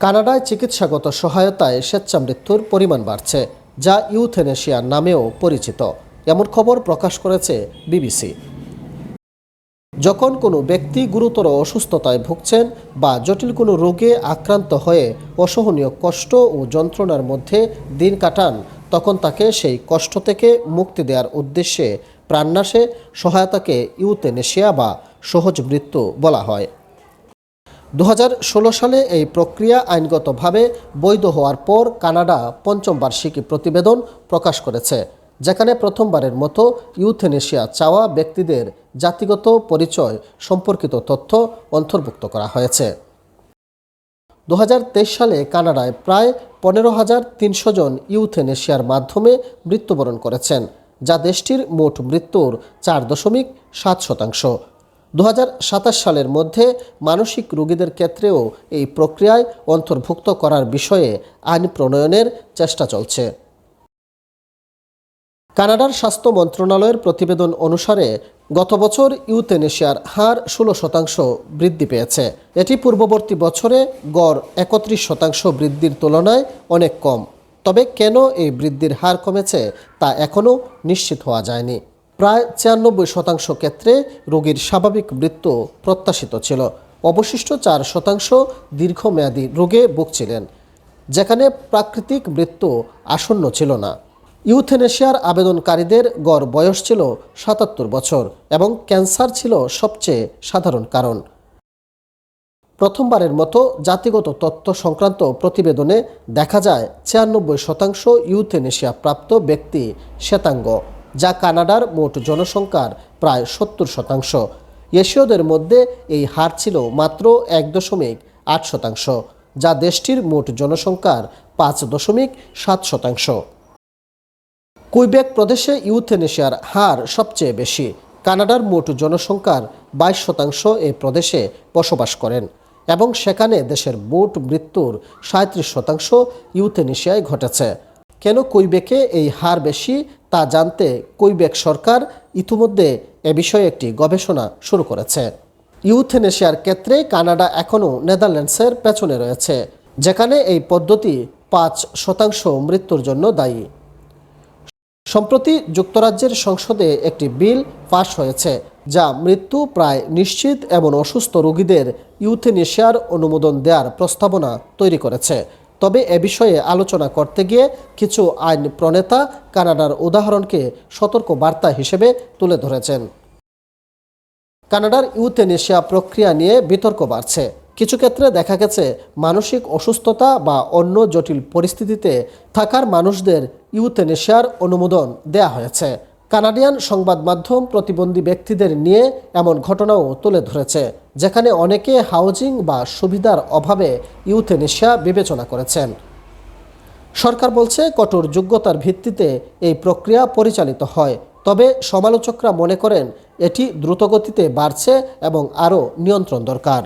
কানাডায় চিকিৎসাগত সহায়তায় স্বেচ্ছা মৃত্যুর পরিমাণ বাড়ছে, যা ইউথেনেশিয়া নামেও পরিচিত, এমন খবর প্রকাশ করেছে বিবিসি। যখন কোনো ব্যক্তি গুরুতর অসুস্থতায় ভুগছেন বা জটিল কোনো রোগে আক্রান্ত হয়ে অসহনীয় কষ্ট ও যন্ত্রণার মধ্যে দিন কাটান, তখন তাকে সেই কষ্ট থেকে মুক্তি দেওয়ার উদ্দেশ্যে প্রাণনাশে সহায়তাকে ইউথেনেশিয়া বা সহজ মৃত্যু বলা হয়। দু হাজার ষোলো সালে এই প্রক্রিয়া আইনগতভাবে বৈধ হওয়ার পর কানাডা পঞ্চম বার্ষিকী প্রতিবেদন প্রকাশ করেছে, যেখানে প্রথমবারের মতো ইউথেনেশিয়া চাওয়া ব্যক্তিদের জাতিগত পরিচয় সম্পর্কিত তথ্য অন্তর্ভুক্ত করা হয়েছে। দু হাজার তেইশ সালে কানাডায় প্রায় পনেরো হাজার তিনশো জন ইউথেনেশিয়ার মাধ্যমে মৃত্যুবরণ করেছেন, যা দেশটির মোট মৃত্যুর চার দশমিক সাত শতাংশ। দু হাজার সাতাশ সালের মধ্যে মানসিক রোগীদের ক্ষেত্রেও এই প্রক্রিয়ায় অন্তর্ভুক্ত করার বিষয়ে আইন প্রণয়নের চেষ্টা চলছে। কানাডার স্বাস্থ্য মন্ত্রণালয়ের প্রতিবেদন অনুসারে গত বছর ইউথেনেশিয়ার হার ষোলো শতাংশ বৃদ্ধি পেয়েছে। এটি পূর্ববর্তী বছরে গড় একত্রিশ শতাংশ বৃদ্ধির তুলনায় অনেক কম। তবে কেন এই বৃদ্ধির হার কমেছে তা এখনও নিশ্চিত হওয়া যায়নি। প্রায় ছিয়ানব্বই শতাংশ ক্ষেত্রে রোগীর স্বাভাবিক মৃত্যু প্রত্যাশিত ছিল। অবশিষ্ট চার শতাংশ দীর্ঘমেয়াদী রোগে ভুগছিলেন, যেখানে প্রাকৃতিক মৃত্যু আসন্ন ছিল না। ইউথেনেশিয়ার আবেদনকারীদের গড় বয়স ছিল সাতাত্তর বছর এবং ক্যান্সার ছিল সবচেয়ে সাধারণ কারণ। প্রথমবারের মতো জাতিগত তথ্য সংক্রান্ত প্রতিবেদনে দেখা যায় ছিয়ানব্বই শতাংশ ইউথেনেশিয়া প্রাপ্ত ব্যক্তি শ্বেতাঙ্গ। যা কানাডার মোট জনসংখ্যার প্রায় সত্তর শতাংশ। এশীয়দের মধ্যে এই হার ছিল মাত্র এক দশমিক আট শতাংশ, যা দেশটির মোট জনসংখ্যার পাঁচ দশমিক সাত শতাংশ। কুইবেক প্রদেশে ইউথেনেশিয়ার হার সবচেয়ে বেশি। কানাডার মোট জনসংখ্যার বাইশ শতাংশ এই প্রদেশে বসবাস করেন এবং সেখানে দেশের মোট মৃত্যুর সাঁত্রিশ শতাংশ ইউথেনেশিয়ায় ঘটেছে। কেন কুইবেকে এই হার বেশি তা জানতে কুইবেক সরকার ইতিমধ্যে এ বিষয়ে একটি গবেষণা শুরু করেছে। ইউথেনেশিয়ার ক্ষেত্রে কানাডা এখনও নেদারল্যান্ডসের পেছনে রয়েছে, যেখানে এই পদ্ধতি পাঁচ শতাংশ মৃত্যুর জন্য দায়ী। সম্প্রতি যুক্তরাজ্যের সংসদে একটি বিল পাশ হয়েছে, যা মৃত্যু প্রায় নিশ্চিত এবং অসুস্থ রোগীদের ইউথেনেশিয়ার অনুমোদন দেওয়ার প্রস্তাবনা তৈরি করেছে। তবে এ বিষয়ে আলোচনা করতে গিয়ে কিছু আইন প্রণেতা কানাডার উদাহরণকে সতর্ক বার্তা হিসেবে তুলে ধরেছেন। কানাডার ইউথেনেশিয়া প্রক্রিয়া নিয়ে বিতর্ক বাড়ছে। কিছু ক্ষেত্রে দেখা গেছে মানসিক অসুস্থতা বা অন্য জটিল পরিস্থিতিতে থাকার মানুষদের ইউথেনেশিয়ার অনুমোদন দেয়া হয়েছে। কানাডিয়ান সংবাদ মাধ্যম প্রতিবন্ধী ব্যক্তিদের নিয়ে এমন ঘটনাও তুলে ধরেছে, যেখানে অনেকে হাউজিং বা সুবিধার অভাবে ইউথেনেশিয়া বিবেচনা করেছেন। সরকার বলছে, কঠোর যোগ্যতার ভিত্তিতে এই প্রক্রিয়া পরিচালিত হয়, তবে সমালোচকরা মনে করেন, এটি দ্রুতগতিতে বাড়ছে এবং আরও নিয়ন্ত্রণ দরকার।